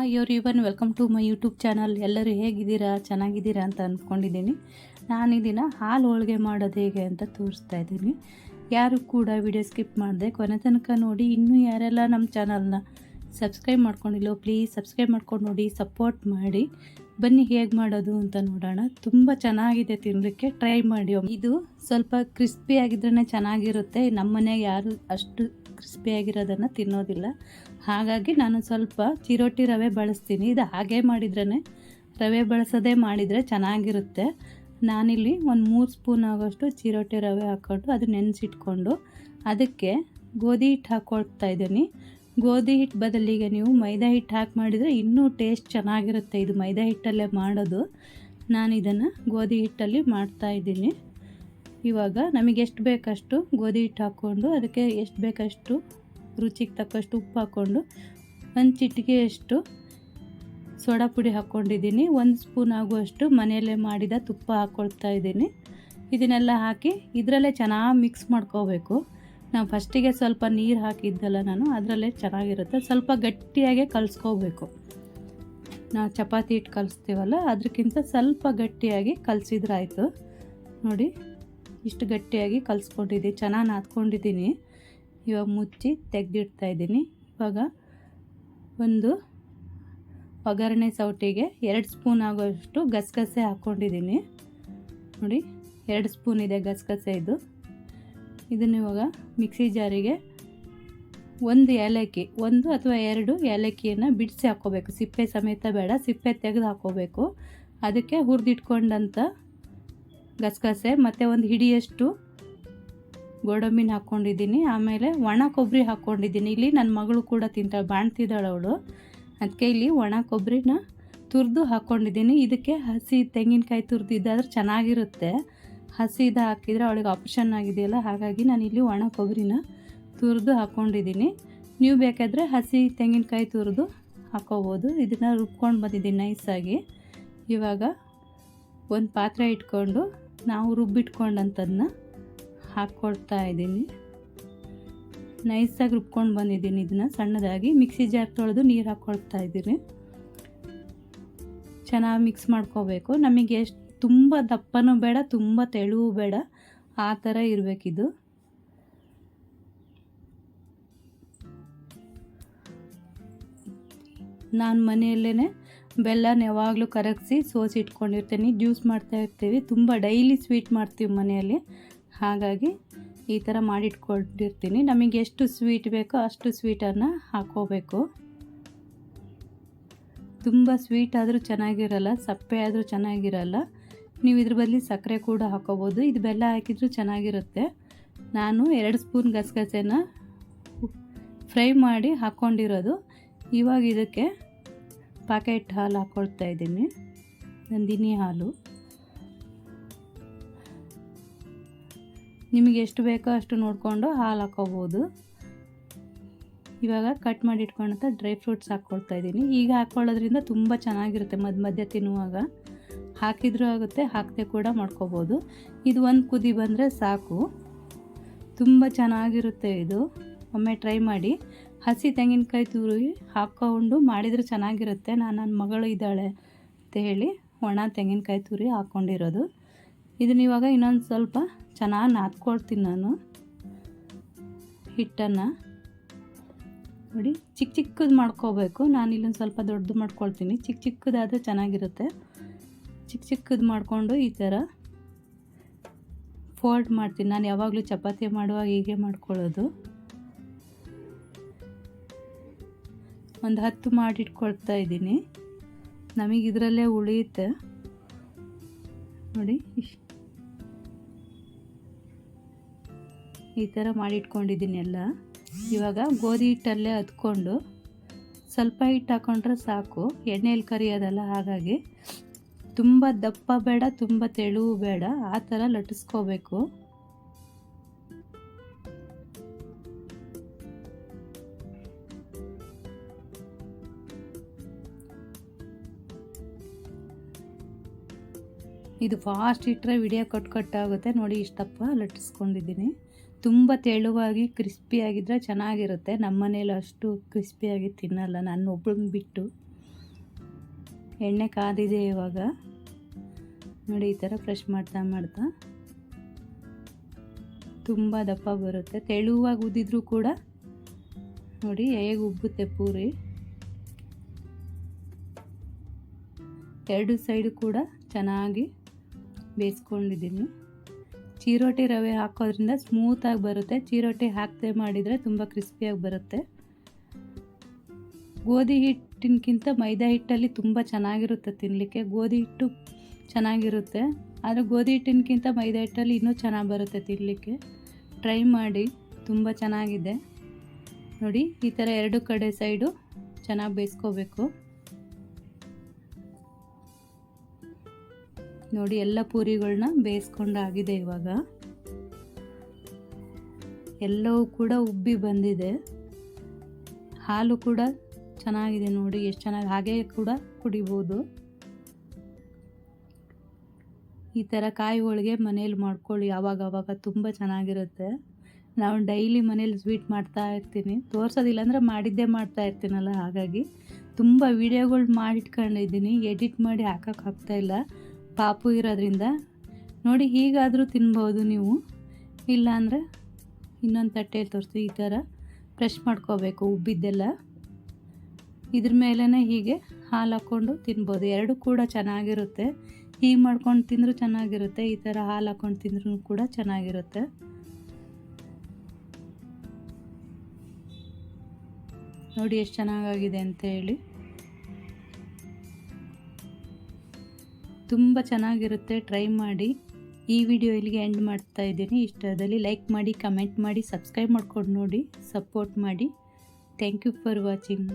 Hi everyone welcome to my YouTube channel ಎಲ್ಲರೂ ಹೇಗಿದ್ದೀರಾ? ಚೆನ್ನಾಗಿದ್ದೀರಾ ಅಂತ ಅಂದ್ಕೊಂಡಿದ್ದೀನಿ. ನಾನು ದಿನ ಹಾಲು ಹೋಳಿಗೆ ಮಾಡೋದು ಹೇಗೆ ಅಂತ ತೋರಿಸ್ತಾ ಇದ್ದೀನಿ. ಯಾರು ಕೂಡ ವಿಡಿಯೋ ಸ್ಕಿಪ್ ಮಾಡಿದೆ ಕೊನೆ ತನಕ ನೋಡಿ, ಇನ್ನೂ ಯಾರೆಲ್ಲ ನಮ್ಮ ಚಾನಲ್ನ ಸಬ್ಸ್ಕ್ರೈಬ್ ಮಾಡ್ಕೊಂಡಿಲ್ಲೋ ಪ್ಲೀಸ್ ಸಬ್ಸ್ಕ್ರೈಬ್ ಮಾಡ್ಕೊಂಡು ನೋಡಿ ಸಪೋರ್ಟ್ ಮಾಡಿ. ಬನ್ನಿ ಹೇಗೆ ಮಾಡೋದು ಅಂತ ನೋಡೋಣ. ತುಂಬ ಚೆನ್ನಾಗಿದೆ ತಿನ್ನಲಿಕ್ಕೆ ಟ್ರೈ ಮಾಡಿ ಇದು ಸ್ವಲ್ಪ ಕ್ರಿಸ್ಪಿ ಆಗಿದ್ರೇ ಚೆನ್ನಾಗಿರುತ್ತೆ. ನಮ್ಮ ಮನೆಗೆ ಯಾರು ಅಷ್ಟು ಕ್ರಿಸ್ಪಿಯಾಗಿರೋದನ್ನು ತಿನ್ನೋದಿಲ್ಲ. ಹಾಗಾಗಿ ನಾನು ಸ್ವಲ್ಪ ಚಿರೋಟಿ ರವೆ ಬಳಸ್ತೀನಿ. ಇದು ಹಾಗೆ ಮಾಡಿದ್ರೇ ರವೆ ಬಳಸೋದೇ ಮಾಡಿದರೆ ಚೆನ್ನಾಗಿರುತ್ತೆ. ನಾನಿಲ್ಲಿ ಒಂದು ಮೂರು ಸ್ಪೂನ್ ಆಗೋಷ್ಟು ಚಿರೋಟಿ ರವೆ ಹಾಕ್ಕೊಂಡು ಅದು ನೆನೆಸಿಟ್ಕೊಂಡು ಅದಕ್ಕೆ ಗೋಧಿ ಹಿಟ್ಟು ಹಾಕ್ಕೊಳ್ತಾ ಇದ್ದೀನಿ. ಗೋಧಿ ಹಿಟ್ಟು ಬದಲಿಗೆ ನೀವು ಮೈದಾ ಹಿಟ್ಟು ಹಾಕಿ ಮಾಡಿದರೆ ಇನ್ನೂ ಟೇಸ್ಟ್ ಚೆನ್ನಾಗಿರುತ್ತೆ ಇದು ಮೈದಾ ಹಿಟ್ಟಲ್ಲೇ ಮಾಡೋದು. ನಾನು ಇದನ್ನು ಗೋಧಿ ಹಿಟ್ಟಲ್ಲಿ ಮಾಡ್ತಾ ಇದ್ದೀನಿ. ಇವಾಗ ನಮಗೆ ಎಷ್ಟು ಬೇಕಷ್ಟು ಗೋಧಿ ಹಿಟ್ಟು ಹಾಕ್ಕೊಂಡು ಅದಕ್ಕೆ ಎಷ್ಟು ಬೇಕಷ್ಟು ರುಚಿಗೆ ತಕ್ಕಷ್ಟು ಉಪ್ಪು ಹಾಕ್ಕೊಂಡು, ಒಂದು ಚಿಟಿಕೆಯಷ್ಟು ಸೋಡಾ ಪುಡಿ ಹಾಕ್ಕೊಂಡಿದ್ದೀನಿ ಒಂದು ಸ್ಪೂನ್ ಆಗುವಷ್ಟು ಮನೆಯಲ್ಲೇ ಮಾಡಿದ ತುಪ್ಪ ಹಾಕ್ಕೊಳ್ತಾ ಇದ್ದೀನಿ. ಇದನ್ನೆಲ್ಲ ಹಾಕಿ ಇದರಲ್ಲೇ ಚೆನ್ನಾಗಿ ಮಿಕ್ಸ್ ಮಾಡ್ಕೋಬೇಕು. ನಾವು ಫಸ್ಟಿಗೆ ಸ್ವಲ್ಪ ನೀರು ಹಾಕಿದ್ದಲ್ಲ ನಾನು, ಅದರಲ್ಲೇ ಚೆನ್ನಾಗಿರುತ್ತೆ. ಸ್ವಲ್ಪ ಗಟ್ಟಿಯಾಗೆ ಕಲಿಸ್ಕೋಬೇಕು. ನಾವು ಚಪಾತಿ ಹಿಟ್ಟು ಕಲಿಸ್ತೀವಲ್ಲ ಅದಕ್ಕಿಂತ ಸ್ವಲ್ಪ ಗಟ್ಟಿಯಾಗಿ ಕಲಿಸಿದ್ರಾಯಿತು. ನೋಡಿ, ಇಷ್ಟು ಗಟ್ಟಿಯಾಗಿ ಕಲಿಸ್ಕೊಂಡಿದ್ದೀನಿ, ಚೆನ್ನಾಗಿ ನಾದ್ಕೊಂಡಿದ್ದೀನಿ. ಇವಾಗ ಮುಚ್ಚಿ ತೆಗೆದಿಡ್ತಾ ಇದ್ದೀನಿ. ಇವಾಗ ಒಂದು ಒಗ್ಗರಣೆ ಸೌಟಿಗೆ ಎರಡು ಸ್ಪೂನ್ ಆಗೋಷ್ಟು ಗಸಗಸೆ ಹಾಕ್ಕೊಂಡಿದ್ದೀನಿ. ನೋಡಿ, ಎರಡು ಸ್ಪೂನ್ ಇದೆ ಗಸಗಸೆ ಇದು. ಇದನ್ನು ಇವಾಗ ಮಿಕ್ಸಿ ಜಾರಿಗೆ ಒಂದು ಏಲಕ್ಕಿ, ಒಂದು ಅಥವಾ ಎರಡು ಏಲಕ್ಕಿಯನ್ನು ಬಿಡಿಸಿ ಹಾಕ್ಕೋಬೇಕು. ಸಿಪ್ಪೆ ಸಮೇತ ಬೇಡ, ಸಿಪ್ಪೆ ತೆಗೆದು ಹಾಕ್ಕೋಬೇಕು. ಅದಕ್ಕೆ ಹುರಿದಿಟ್ಕೊಂಡಂಥ ಗಸಗಸೆ ಮತ್ತು ಒಂದು ಹಿಡಿಯಷ್ಟು ಗೋಡಂಬಿನ ಹಾಕ್ಕೊಂಡಿದ್ದೀನಿ. ಆಮೇಲೆ ಒಣ ಕೊಬ್ಬರಿ ಹಾಕ್ಕೊಂಡಿದ್ದೀನಿ. ಇಲ್ಲಿ ನನ್ನ ಮಗಳು ಕೂಡ ತಿಂತಾಳೆ ಬಾಣ್ತಿದ್ದಾಳೆ ಅವಳು. ಅದಕ್ಕೆ ಇಲ್ಲಿ ಒಣ ಕೊಬ್ಬರಿನ ತುರಿದು ಹಾಕ್ಕೊಂಡಿದ್ದೀನಿ. ಇದಕ್ಕೆ ಹಸಿ ತೆಂಗಿನಕಾಯಿ ತುರಿದಿದ್ದಾದ್ರೆ ಚೆನ್ನಾಗಿರುತ್ತೆ. ಹಸಿದ ಹಾಕಿದರೆ ಅವಳಿಗೆ ಆಪ್ಷನ್ ಆಗಿದೆಯಲ್ಲ, ಹಾಗಾಗಿ ನಾನು ಇಲ್ಲಿ ಒಣ ಕೊಬ್ಬರಿನ ತುರಿದು ಹಾಕ್ಕೊಂಡಿದ್ದೀನಿ. ನೀವು ಬೇಕಾದರೆ ಹಸಿ ತೆಂಗಿನಕಾಯಿ ತುರಿದು ಹಾಕೋಬೋದು. ಇದನ್ನು ರುಬ್ಕೊಂಡು ಬಂದಿದ್ದೀನಿ ನೈಸಾಗಿ ಇವಾಗ ಒಂದು ಪಾತ್ರೆ ಇಟ್ಕೊಂಡು ನಾವು ರುಬ್ಬಿಟ್ಕೊಂಡಂಥದ್ದನ್ನ ಹಾಕ್ಕೊಳ್ತಾ ಇದ್ದೀನಿ. ನೈಸಾಗಿ ರುಬ್ಕೊಂಡು ಬಂದಿದ್ದೀನಿ ಇದನ್ನು. ಸಣ್ಣದಾಗಿ ಮಿಕ್ಸಿ ಜಾರ್ ತೊಳೆದು ನೀರು ಹಾಕ್ಕೊಳ್ತಾ ಇದ್ದೀನಿ. ಚೆನ್ನಾಗಿ ಮಿಕ್ಸ್ ಮಾಡ್ಕೋಬೇಕು. ನಮಗೆ ಎಷ್ಟು ತುಂಬ ದಪ್ಪನೂ ಬೇಡ, ತುಂಬ ತೆಳುವು ಬೇಡ. ಆ ಥರ ಇರಬೇಕಿದು. ನಾನು ಮನೆಯಲ್ಲೇ ಬೆಲ್ಲನ ಯಾವಾಗಲೂ ಕರಗಿಸಿ ಸೋಸಿ ಇಟ್ಕೊಂಡಿರ್ತೀನಿ ಜ್ಯೂಸ್ ಮಾಡ್ತಾ ಇರ್ತೀವಿ. ತುಂಬ ಡೈಲಿ ಸ್ವೀಟ್ ಮಾಡ್ತೀವಿ ಮನೆಯಲ್ಲಿ. ಹಾಗಾಗಿ ಈ ಥರ ಮಾಡಿಟ್ಕೊಂಡಿರ್ತೀನಿ. ನಮಗೆ ಎಷ್ಟು ಸ್ವೀಟ್ ಬೇಕೋ ಅಷ್ಟು ಸ್ವೀಟನ್ನು ಹಾಕ್ಕೋಬೇಕು. ತುಂಬ ಸ್ವೀಟ್ ಆದರೂ ಚೆನ್ನಾಗಿರಲ್ಲ, ಸಪ್ಪೆ ಆದರೂ ಚೆನ್ನಾಗಿರಲ್ಲ. ನೀವು ಇದ್ರ ಬದಲಿ ಸಕ್ಕರೆ ಕೂಡ ಹಾಕೋಬೋದು ಇದು ಬೆಲ್ಲ ಹಾಕಿದರೂ ಚೆನ್ನಾಗಿರುತ್ತೆ. ನಾನು ಎರಡು ಸ್ಪೂನ್ ಗಸಗಸೆನ ಫ್ರೈ ಮಾಡಿ ಹಾಕ್ಕೊಂಡಿರೋದು. ಇವಾಗ ಇದಕ್ಕೆ ಪ್ಯಾಕೆಟ್ ಹಾಲು ಹಾಕ್ಕೊಳ್ತಾ ಇದ್ದೀನಿ. ನಂದಿನಿ ಹಾಲು. ನಿಮಗೆ ಎಷ್ಟು ಬೇಕೋ ಅಷ್ಟು ನೋಡಿಕೊಂಡು ಹಾಲು ಹಾಕೋಬೋದು. ಇವಾಗ ಕಟ್ ಮಾಡಿ ಇಟ್ಕೊಂಡಂಥ ಡ್ರೈ ಫ್ರೂಟ್ಸ್ ಹಾಕ್ಕೊಳ್ತಾ ಇದ್ದೀನಿ. ಈಗ ಹಾಕ್ಕೊಳ್ಳೋದ್ರಿಂದ ತುಂಬ ಚೆನ್ನಾಗಿರುತ್ತೆ ಮಧ್ಯ ಮಧ್ಯ ತಿನ್ನುವಾಗ. ಹಾಕಿದ್ರೂ ಆಗುತ್ತೆ, ಹಾಕದೆ ಕೂಡ ಮಾಡ್ಕೋಬೋದು. ಇದು ಒಂದು ಕುದಿ ಬಂದರೆ ಸಾಕು. ತುಂಬ ಚೆನ್ನಾಗಿರುತ್ತೆ ಇದು. ಒಮ್ಮೆ ಟ್ರೈ ಮಾಡಿ. ಹಸಿ ತೆಂಗಿನಕಾಯಿ ತುರಿ ಹಾಕ್ಕೊಂಡು ಮಾಡಿದರೆ ಚೆನ್ನಾಗಿರುತ್ತೆ. ನಾನು ನನ್ನ ಮಗಳು ಇದ್ದಾಳೆ ಅಂತ ಹೇಳಿ ಒಣ ತೆಂಗಿನಕಾಯಿ ತುರಿ ಹಾಕ್ಕೊಂಡಿರೋದು ಇದನ್ನಿವಾಗ ಇನ್ನೊಂದು ಸ್ವಲ್ಪ ಚೆನ್ನಾಗಿ ನಾದ್ಕೊಳ್ತೀನಿ ನಾನು. ಹಿಟ್ಟನ್ನು. ನೋಡಿ ಚಿಕ್ಕ ಚಿಕ್ಕದು ಮಾಡ್ಕೋಬೇಕು. ನಾನು ಇಲ್ಲೊಂದು ಸ್ವಲ್ಪ ದೊಡ್ಡದು ಮಾಡ್ಕೊಳ್ತೀನಿ. ಚಿಕ್ಕ ಚಿಕ್ಕದಾದರೆ ಚೆನ್ನಾಗಿರುತ್ತೆ. ಚಿಕ್ಕ ಚಿಕ್ಕದು ಮಾಡಿಕೊಂಡು ಈ ಥರ ಫೋಲ್ಡ್ ಮಾಡ್ತೀನಿ. ನಾನು ಯಾವಾಗಲೂ ಚಪಾತಿ ಮಾಡುವಾಗ ಹೀಗೆ ಮಾಡ್ಕೊಳ್ಳೋದು. ಒಂದು ಹತ್ತು ಮಾಡಿಟ್ಕೊಳ್ತಾ ಇದ್ದೀನಿ. ನಮಗೆ ಇದರಲ್ಲೇ ಉಳಿಯುತ್ತೆ. ನೋಡಿ ಈ ಥರ ಮಾಡಿಟ್ಕೊಂಡಿದ್ದೀನಿ ಎಲ್ಲ ಇವಾಗ ಗೋಧಿ ಹಿಟ್ಟಲ್ಲೇ ಹತ್ಕೊಂಡು ಸ್ವಲ್ಪ ಹಿಟ್ಟು ಹಾಕೊಂಡ್ರೆ ಸಾಕು. ಎಣ್ಣೆಯಲ್ಲಿ ಕರಿಯೋದಲ್ಲ ಹಾಗಾಗಿ ತುಂಬ ದಪ್ಪ ಬೇಡ, ತುಂಬ ತೆಳುವು ಬೇಡ. ಆ ಥರ ಲಟ್ಟಿಸ್ಕೋಬೇಕು. ಇದು ಫಾಸ್ಟ್ ಇಟ್ಟರೆ ವಿಡಿಯೋ ಕಟ್ ಕಟ್ಟಾಗುತ್ತೆ ನೋಡಿ ಇಷ್ಟಪ್ಪ ಲಟ್ಟಿಸ್ಕೊಂಡಿದ್ದೀನಿ. ತುಂಬ ತೆಳುವಾಗಿ ಕ್ರಿಸ್ಪಿಯಾಗಿದ್ದರೆ ಚೆನ್ನಾಗಿರುತ್ತೆ. ನಮ್ಮ ಮನೇಲಿ ಅಷ್ಟು ಕ್ರಿಸ್ಪಿಯಾಗಿ ತಿನ್ನಲ್ಲ. ನಾನು ಒಬ್ಳನ್ನ ಬಿಟ್ಟು. ಎಣ್ಣೆ ಕಾದಿದೆ ಇವಾಗ. ನೋಡಿ, ಈ ಥರ ಫ್ರೆಶ್ ಮಾಡ್ತಾ ಮಾಡ್ತಾ. ತುಂಬ ದಪ್ಪ ಬರುತ್ತೆ. ತೆಳುವಾಗಿ ಉದ್ದಿದ್ರೂ ಕೂಡ, ನೋಡಿ, ಹೇಗೆ ಉಬ್ಬುತ್ತೆ ಪೂರಿ. ಎರಡು ಸೈಡು ಕೂಡ ಚೆನ್ನಾಗಿ ಬೇಯಿಸ್ಕೊಂಡಿದ್ದೀನಿ. ಚಿರೋಟಿ ರವೆ ಹಾಕೋದ್ರಿಂದ ಸ್ಮೂತಾಗಿ ಬರುತ್ತೆ. ಚಿರೋಟಿ ಹಾಕದೆ ಮಾಡಿದರೆ ತುಂಬ ಕ್ರಿಸ್ಪಿಯಾಗಿ ಬರುತ್ತೆ. ಗೋಧಿ ಹಿಟ್ಟಿನಕ್ಕಿಂತ ಮೈದಾ ಹಿಟ್ಟಲ್ಲಿ ತುಂಬ ಚೆನ್ನಾಗಿರುತ್ತೆ ತಿನ್ನಲಿಕ್ಕೆ ಗೋಧಿ ಹಿಟ್ಟು ಚೆನ್ನಾಗಿರುತ್ತೆ. ಆದರೆ ಗೋಧಿ ಹಿಟ್ಟಿನಕ್ಕಿಂತ ಮೈದಾ ಹಿಟ್ಟಲ್ಲಿ ಇನ್ನೂ ಚೆನ್ನಾಗಿ ಬರುತ್ತೆ ತಿನ್ನಲಿಕ್ಕೆ ಟ್ರೈ ಮಾಡಿ, ತುಂಬ ಚೆನ್ನಾಗಿದೆ. ನೋಡಿ, ಈ ಥರ ಎರಡು ಕಡೆ ಸೈಡು ಚೆನ್ನಾಗಿ ಬೇಯಿಸ್ಕೋಬೇಕು. ನೋಡಿ, ಎಲ್ಲ ಪೂರಿಗಳನ್ನ ಬೇಯಿಸ್ಕೊಂಡಾಗಿದೆ ಇವಾಗ. ಎಲ್ಲವೂ ಕೂಡ ಉಬ್ಬಿ ಬಂದಿದೆ. ಹಾಲು ಕೂಡ ಚೆನ್ನಾಗಿದೆ ನೋಡಿ, ಎಷ್ಟು ಚೆನ್ನಾಗಿ, ಹಾಗೆ ಕೂಡ ಕುಡಿಬೋದು. ಈ ಥರ ಕಾಯಿ ಹೋಳಿಗೆ ಮನೇಲಿ ಮಾಡ್ಕೊಳ್ಳಿ ಯಾವಾಗ ಆವಾಗ ತುಂಬ ಚೆನ್ನಾಗಿರುತ್ತೆ. ನಾವು ಡೈಲಿ ಮನೇಲಿ ಸ್ವೀಟ್ ಮಾಡ್ತಾ ಇರ್ತೀನಿ. ತೋರಿಸೋದಿಲ್ಲ ಅಂದರೆ ಮಾಡಿದ್ದೇ ಮಾಡ್ತಾ ಇರ್ತೀನಲ್ಲ, ಹಾಗಾಗಿ. ತುಂಬ ವೀಡಿಯೋಗಳು ಮಾಡಿಟ್ಕೊಂಡಿದ್ದೀನಿ, ಎಡಿಟ್ ಮಾಡಿ ಹಾಕೋಕ್ಕೆ ಆಗ್ತಾಯಿಲ್ಲ ಪಾಪು ಇರೋದ್ರಿಂದ ನೋಡಿ ಹೀಗಾದರೂ ತಿನ್ಬೋದು ನೀವು. ಇಲ್ಲಾಂದರೆ ಇನ್ನೊಂದು ತಟ್ಟೆಯಲ್ಲಿ ತೋರಿಸ್ತೀವಿ ಈ ಥರ ಫ್ರೆಶ್ ಮಾಡ್ಕೋಬೇಕು ಉಬ್ಬಿದ್ದೆಲ್ಲ. ಇದ್ರ ಮೇಲೇ ಹೀಗೆ ಹಾಲು ಹಾಕ್ಕೊಂಡು ತಿನ್ಬೋದು. ಎರಡು ಕೂಡ ಚೆನ್ನಾಗಿರುತ್ತೆ. ಹೀಗೆ ಮಾಡ್ಕೊಂಡು ತಿಂದರೂ ಚೆನ್ನಾಗಿರುತ್ತೆ. ಈ ಥರ ಹಾಲು ಹಾಕ್ಕೊಂಡು ತಿಂದ್ರೂ ಕೂಡ ಚೆನ್ನಾಗಿರುತ್ತೆ. ನೋಡಿ ಎಷ್ಟು ಚೆನ್ನಾಗಾಗಿದೆ ಅಂತ ಹೇಳಿ. ತುಂಬ ಚೆನ್ನಾಗಿರುತ್ತೆ. ಟ್ರೈ ಮಾಡಿ. ಈ ವಿಡಿಯೋ ಇಲ್ಲಿಗೆ ಎಂಡ್ ಮಾಡ್ತಾ ಇದ್ದೀನಿ. ಇಷ್ಟದಲ್ಲಿ ಲೈಕ್ ಮಾಡಿ ಕಮೆಂಟ್ ಮಾಡಿ ಸಬ್ಸ್ಕ್ರೈಬ್ ಮಾಡ್ಕೊಂಡು ನೋಡಿ ಸಪೋರ್ಟ್ ಮಾಡಿ. Thank you for watching